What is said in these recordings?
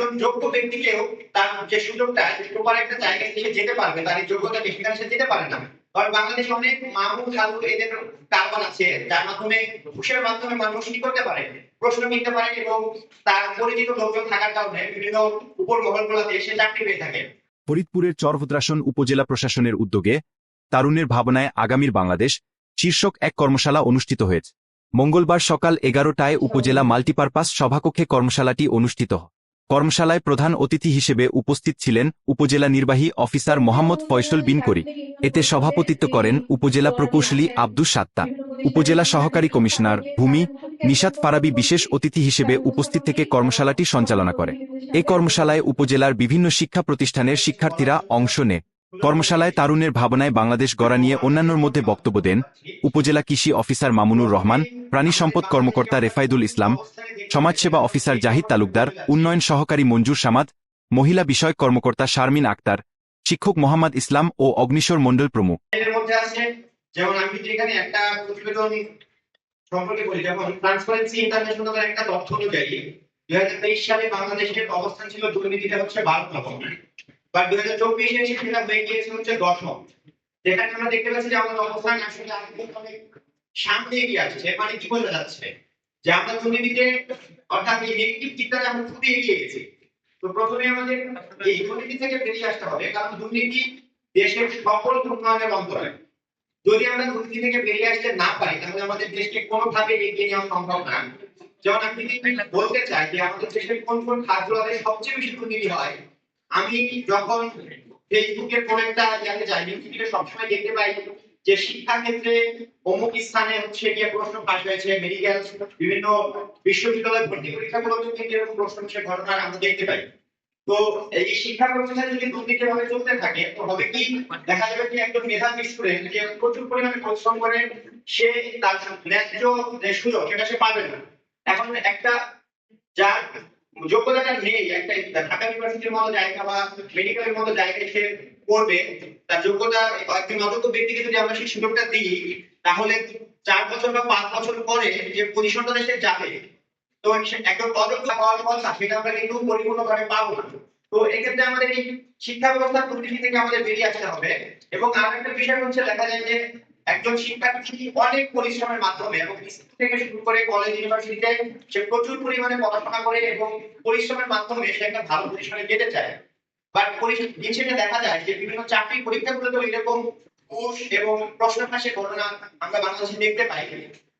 একজন যোগ্য ব্যক্তিকেও তার যে সুযোগটা প্রপার একটা জায়গায় সে যেতে পারবে, তার যোগ্যতা সেখানে সে যেতে পারে না। কারণ বাংলাদেশে অনেক মামুন খালু, এদের কারবার আছে, যার মাধ্যমে, ঘুষের মাধ্যমে মানুষ কি করতে পারে? প্রশ্ন নিতে পারে এবং তার পরিচিত লোকজন থাকার কারণে বিভিন্ন উপর মহলগুলোতে সে চাকরি পেয়ে থাকে। ফরিদপুরের চরভদ্রাসন উপজেলা প্রশাসনের উদ্যোগে তারুণ্যের ভাবনায় আগামীর বাংলাদেশ শীর্ষক এক কর্মশালা অনুষ্ঠিত হয়েছে। মঙ্গলবার সকাল এগারোটায় উপজেলা মাল্টিপারপাস সভাকক্ষে কর্মশালাটি অনুষ্ঠিত হয়। কর্মশালায় প্রধান অতিথি হিসেবে উপস্থিত ছিলেন উপজেলা নির্বাহী অফিসার মোহাম্মদ ফয়সল বিন করি এতে সভাপতিত্ব করেন উপজেলা প্রকৌশলী আব্দুস সাত্তা, উপজেলা সহকারী কমিশনার ভূমি নিশাত ফারাবি বিশেষ অতিথি হিসেবে উপস্থিত থেকে কর্মশালাটি সঞ্চালনা করে। এই কর্মশালায় উপজেলার বিভিন্ন শিক্ষা প্রতিষ্ঠানের শিক্ষার্থীরা অংশ নেয় কর্মশালায় তারুণের ভাবনায় বাংলাদেশ গড়া নিয়ে অন্যান্যর মধ্যে বক্তব্য দেন উপজেলা কৃষি অফিসার মামুনুর রহমান প্রাণী সম্পদ কর্মকর্তা রেফাইদুল ইসলাম, সমাজসেবা অফিসার জাহিদ তালুকদার, উন্নয়ন সহকারী মঞ্জুর সামাদ, মহিলা বিষয়ক কর্মকর্তা শারমিন আক্তার, শিক্ষক মোহাম্মদ ইসলাম ও অগ্নিশোর মণ্ডল প্রমুখ। আমরা দেখতে পাচ্ছি যে আমাদের অবস্থান আসলে সামনে এগিয়ে আসছে এর মানে কি বোঝা যাচ্ছে, যে আমরা দুর্নীতিতে অর্থাৎ এই নেগেটিভ দিকটাতে আমরা খুবই এগিয়ে গেছি, তো প্রথমে আমাদের এই দুর্নীতি থেকে বেরিয়ে আসতে হবে, কারণ দুর্নীতি দেশের সকল উন্নয়নের অন্তরায় যদি আমরা দুর্নীতি থেকে বেরিয়ে আসতে না পারি, তাহলে আমাদের দেশকে কোনোভাবে এগিয়ে নেওয়া সম্ভব না। যেমন যদি বলতে চাই যে আমাদের দেশের কোন কোন খাতগুলোতে সবচেয়ে বেশি দুর্নীতি হয়, আমি যখন ফেসবুকের কোন একটা জায়গায় যাই নিউজটিকে সবসময় দেখতে পাই যে শিক্ষা ক্ষেত্রে অমুক স্থানে হচ্ছে গিয়ে প্রশ্ন ফাঁস হয়েছে, মেডিকেল, বিভিন্ন বিশ্ববিদ্যালয় ভর্তি পরীক্ষাগুলোতে কিন্তু এরকম প্রশ্ন সে ঘটনা আমরা দেখতে পাই। তো এই শিক্ষা প্রতিষ্ঠানে যদি দুর্নীতি ভাবে চলতে থাকে, তো হবে কি? দেখা যাবে কি একজন মেধাবী স্টুডেন্ট যে প্রচুর পরিমাণে পরিশ্রম করে, সে তার ন্যায্য সুযোগ, সেটা সে পাবে না। এখন একটা যার যোগ্যতাটা নেই, একটা ঢাকা ইউনিভার্সিটির মতো জায়গা বা মেডিকেলের মতো জায়গায় সে করবে তার যোগ্যতা একজন অযোগ্য ব্যক্তিকে যদি আমরা সেই সুযোগটা দিই, তাহলে চার বছর বা পাঁচ বছর পরে যে পজিশনটাতে সে যাবে, তো একজন অযোগ্য পাওয়ার কথা, সেটা আমরা কিন্তু পরিপূর্ণভাবে পাবো না। তো এক্ষেত্রে আমাদের এই শিক্ষা ব্যবস্থার দুর্নীতি থেকে আমাদের বেরিয়ে আসতে হবে। এবং আর একটা বিষয় হচ্ছে, দেখা যায় যে একজন শিক্ষার্থী অনেক পরিশ্রমের মাধ্যমে এবং স্কুল থেকে শুরু করে কলেজ ইউনিভার্সিটিতে সে প্রচুর পরিমাণে পড়াশোনা করে এবং পরিশ্রমের মাধ্যমে সে একটা ভালো পজিশনে যেতে চায়। বাট দিন দেখা যায় যে বিভিন্ন চাকরি পরীক্ষাগুলোতে এরকম ঘুষ এবং প্রশ্ন ফাঁসের ঘটনা আমরা বাংলাদেশে দেখতে পাই।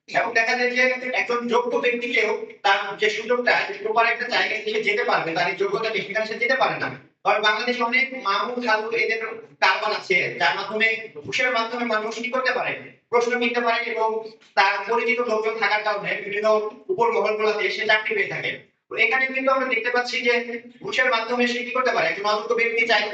এবং দেখা যায় যে একজন যোগ্য ব্যক্তিকেও তার যে সুযোগটা প্রপার একটা জায়গায় সে যেতে পারবে, তার এই যোগ্যতা সেখানে সে যেতে পারে না। বাংলাদেশে অনেক মামুন খালু এদের কারবার আছে, যার মাধ্যমে ঘুষের মাধ্যমে মানুষ কি করতে পারে? প্রশ্ন কিনতে পারে এবং তার পরিচিত লোকজন থাকার কারণে বিভিন্ন উপর মহলগুলোতে সে চাকরি পেয়ে থাকে। এখানে কিন্তু আমরা দেখতে পাচ্ছি যে ঘুষের মাধ্যমে সে কি করতে পারে? একজন অযোগ্য ব্যক্তি চাইলে